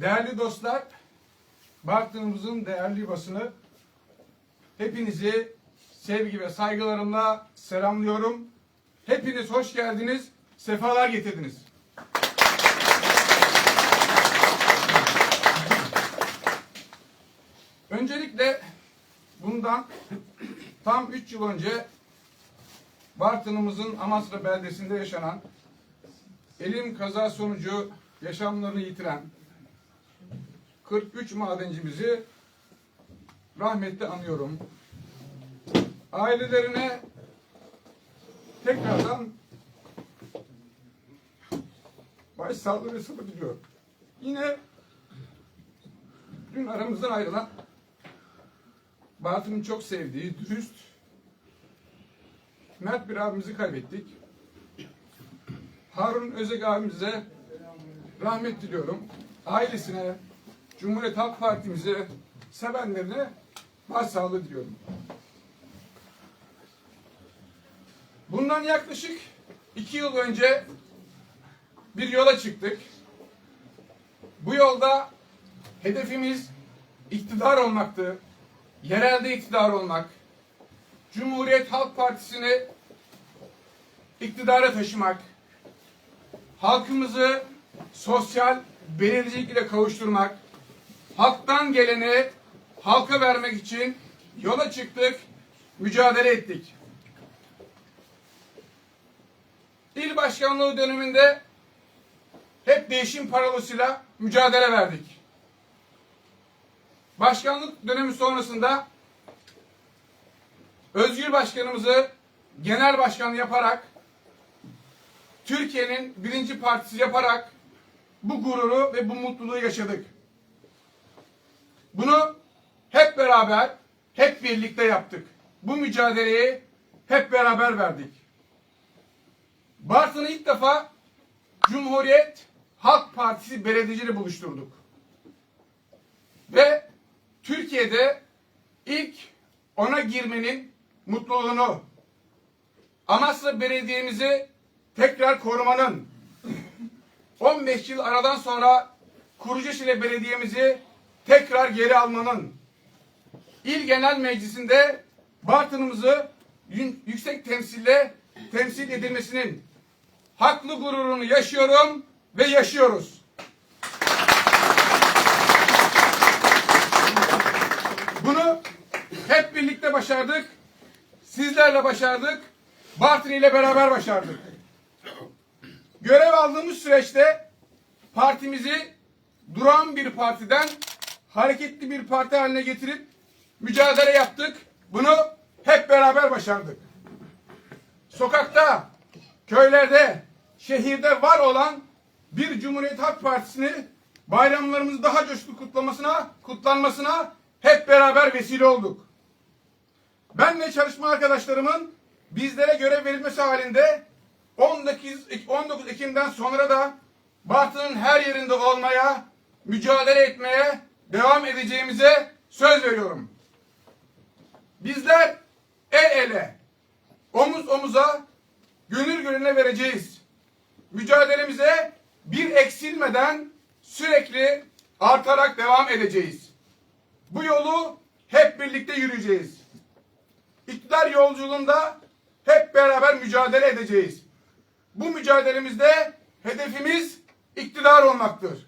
Değerli dostlar, Bartın'ımızın değerli basını hepinizi sevgi ve saygılarımla selamlıyorum. Hepiniz hoş geldiniz, sefalar getirdiniz. Öncelikle bundan tam 3 yıl önce Bartın'ımızın Amasra beldesinde yaşanan elim kaza sonucu yaşamlarını yitiren 43 madencimizi rahmetle anıyorum. Ailelerine tekrardan başsağlığı ve sabır diliyorum. Yine dün aramızdan ayrılan Bartın'ın çok sevdiği, dürüst, mert bir abimizi kaybettik. Harun Özek abimize rahmet diliyorum. Ailesine, Cumhuriyet Halk Partimize, sevenlerine başsağlığı diliyorum. Bundan yaklaşık iki yıl önce bir yola çıktık. Bu yolda hedefimiz iktidar olmaktı. Yerelde iktidar olmak. Cumhuriyet Halk Partisi'ni iktidara taşımak. Halkımızı sosyal belediyecilik ile kavuşturmak. Halktan geleni halka vermek için yola çıktık, mücadele ettik. İl başkanlığı döneminde hep değişim parolosuyla mücadele verdik. Başkanlık dönemi sonrasında Özgür Başkanımızı genel başkan yaparak Türkiye'nin birinci partisi yaparak bu gururu ve bu mutluluğu yaşadık. Bunu hep beraber, hep birlikte yaptık. Bu mücadeleyi hep beraber verdik. Bartın'ı ilk defa Cumhuriyet Halk Partisi belediyeciyle buluşturduk. Ve Türkiye'de ilk ona girmenin mutluluğunu Amasra Belediye'mizi tekrar korumanın 15 yıl aradan sonra Kurucuşile Belediye'mizi tekrar geri almanın İl Genel Meclisi'nde Bartın'ımızı yüksek temsille temsil edilmesinin haklı gururunu yaşıyorum ve yaşıyoruz. Bunu hep birlikte başardık. Sizlerle başardık. Bartın ile beraber başardık. Görev aldığımız süreçte partimizi duran bir partiden hareketli bir parti haline getirip mücadele yaptık. Bunu hep beraber başardık. Sokakta, köylerde, şehirde var olan bir Cumhuriyet Halk Partisi'ni bayramlarımızı daha coşkulu kutlamasına, kutlanmasına hep beraber vesile olduk. Ben ve çalışma arkadaşlarımın bizlere görev verilmesi halinde 19, 19 Ekim'den sonra da Bartın'ın her yerinde olmaya, mücadele etmeye devam edeceğimize söz veriyorum. Bizler el ele, omuz omuza, gönül gönüle vereceğiz. Mücadelemize bir eksilmeden sürekli artarak devam edeceğiz. Bu yolu hep birlikte yürüyeceğiz. İktidar yolculuğunda hep beraber mücadele edeceğiz. Bu mücadelemizde hedefimiz iktidar olmaktır.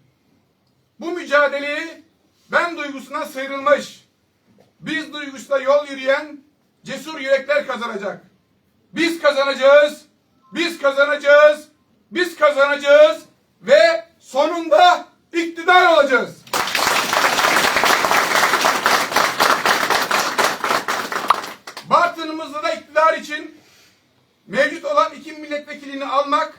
Bu mücadeleyi ben duygusuna sıyrılmış, biz duygusuna yol yürüyen cesur yürekler kazanacak. Biz kazanacağız, biz kazanacağız, biz kazanacağız ve sonunda iktidar olacağız. Bartın'ımızda da iktidar için mevcut olan iki milletvekilini almak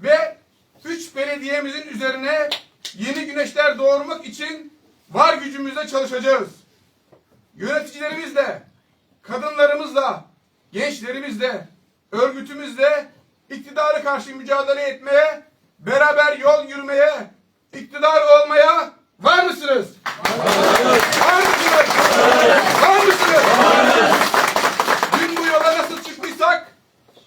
ve üç belediyemizin üzerine yeni güneşler doğurmak için var gücümüzle çalışacağız yöneticilerimizle, kadınlarımızla, gençlerimizle, örgütümüzle iktidarı karşı mücadele etmeye, beraber yol yürümeye, iktidar olmaya var mısınız? Varız. Var mısınız? Var mısınız? Dün bu yola nasıl çıktıysak,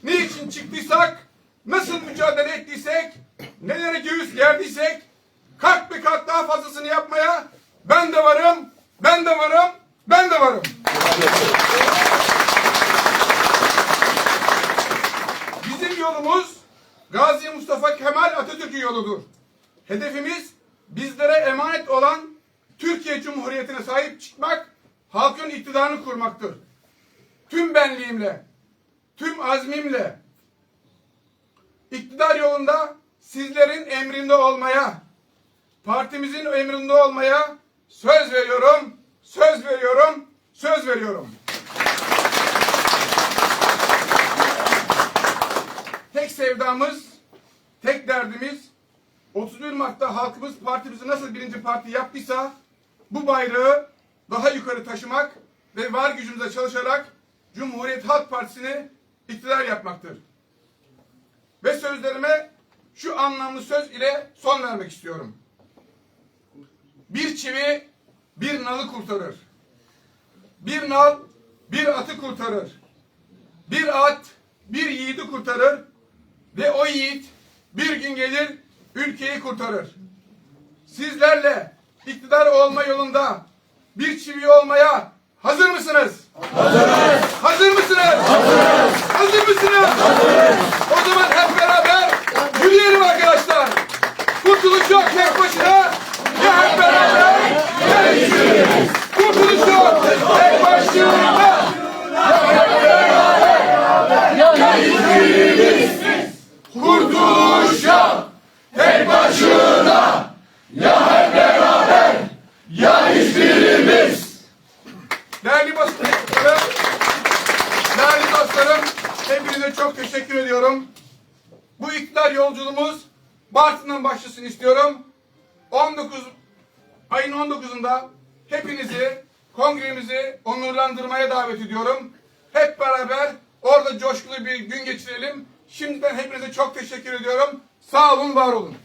niçin çıktıysak, nasıl mücadele ettiysek, nelere göğüs gerdiysek, kat bir kat daha fazlasını yapmaya ben de varım, ben de varım, varım. Bizim yolumuz Gazi Mustafa Kemal Atatürk'ün yoludur. Hedefimiz bizlere emanet olan Türkiye Cumhuriyeti'ne sahip çıkmak, halkın iktidarını kurmaktır. Tüm benliğimle, tüm azmimle iktidar yolunda sizlerin emrinde olmaya, partimizin emrinde olmaya söz veriyorum söz veriyorum, söz veriyorum. Tek sevdamız, tek derdimiz 31 Mart'ta halkımız partimizi nasıl birinci parti yaptıysa bu bayrağı daha yukarı taşımak ve var gücümüzle çalışarak Cumhuriyet Halk Partisi'ni iktidar yapmaktır. Ve sözlerime şu anlamlı söz ile son vermek istiyorum. Bir çivi bir nalı kurtarır. Bir nal bir atı kurtarır. Bir at bir yiğidi kurtarır. Ve o yiğit bir gün gelir ülkeyi kurtarır. Sizlerle iktidar olma yolunda bir çivi olmaya hazır mısınız? Hazırız. Hazır mısınız? Hazırız. Hazır mısınız? Hazırız. Kendilerine çok teşekkür ediyorum. Bu iktidar yolculuğumuz Bartın'dan başlasın istiyorum. 19 ayın 19'unda hepinizi kongremizi onurlandırmaya davet ediyorum. Hep beraber orada coşkulu bir gün geçirelim. Şimdiden hepinize çok teşekkür ediyorum. Sağ olun, var olun.